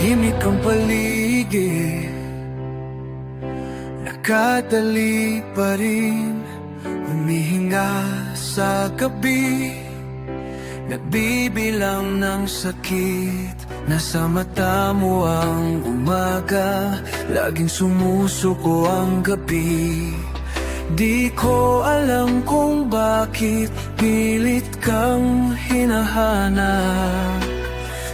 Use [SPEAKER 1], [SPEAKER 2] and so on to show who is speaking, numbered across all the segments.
[SPEAKER 1] Tahimik ang paligid. Nakadali pa rin. Humihinga sa gabi. Nagbibilang ng sakit. Nasa mata mo ang umaga. Laging sumusuko ang gabi. Di ko alam kung bakit Pilit kang hinahanap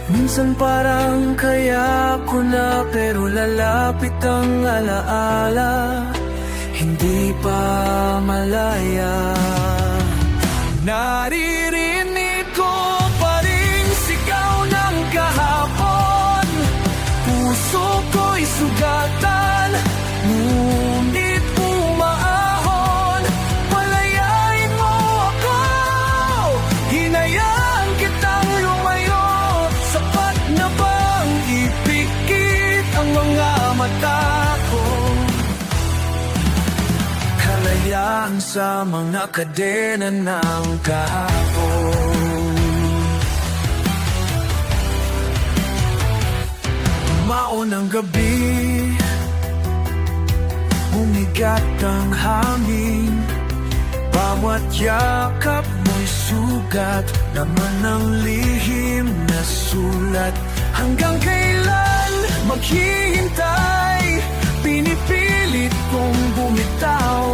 [SPEAKER 1] Minsan parang kaya ko na Pero lalapit ang alaala. Hindi pa malaya. Naririnig Kalayaan sa mga kadena ng kahapon. Maon ang gabi Umigat ang hangin. Bawat yakap mo'y sugat Naman ang lihim na sulat. Hanggang kailan maghihintay? Pinipilit kong bumitaw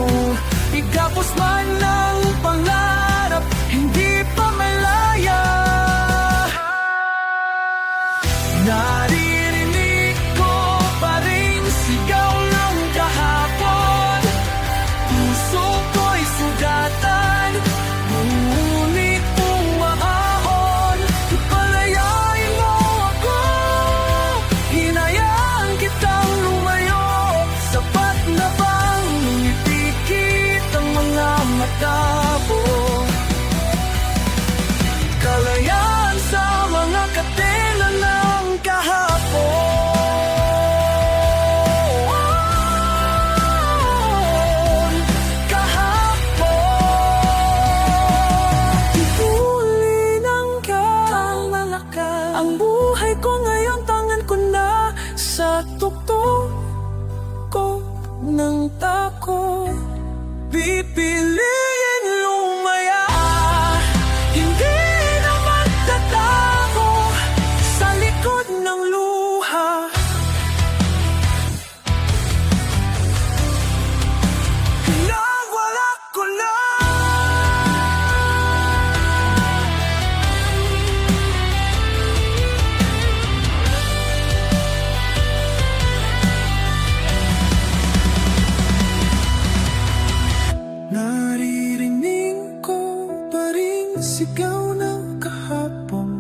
[SPEAKER 1] Ang buhay ko ngayon tangan ko na Sa tuktok ko ng tako sigaw ng kahapon.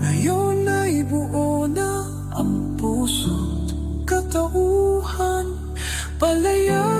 [SPEAKER 1] Ngayon ay buo na ang puso't katauhan. Palayain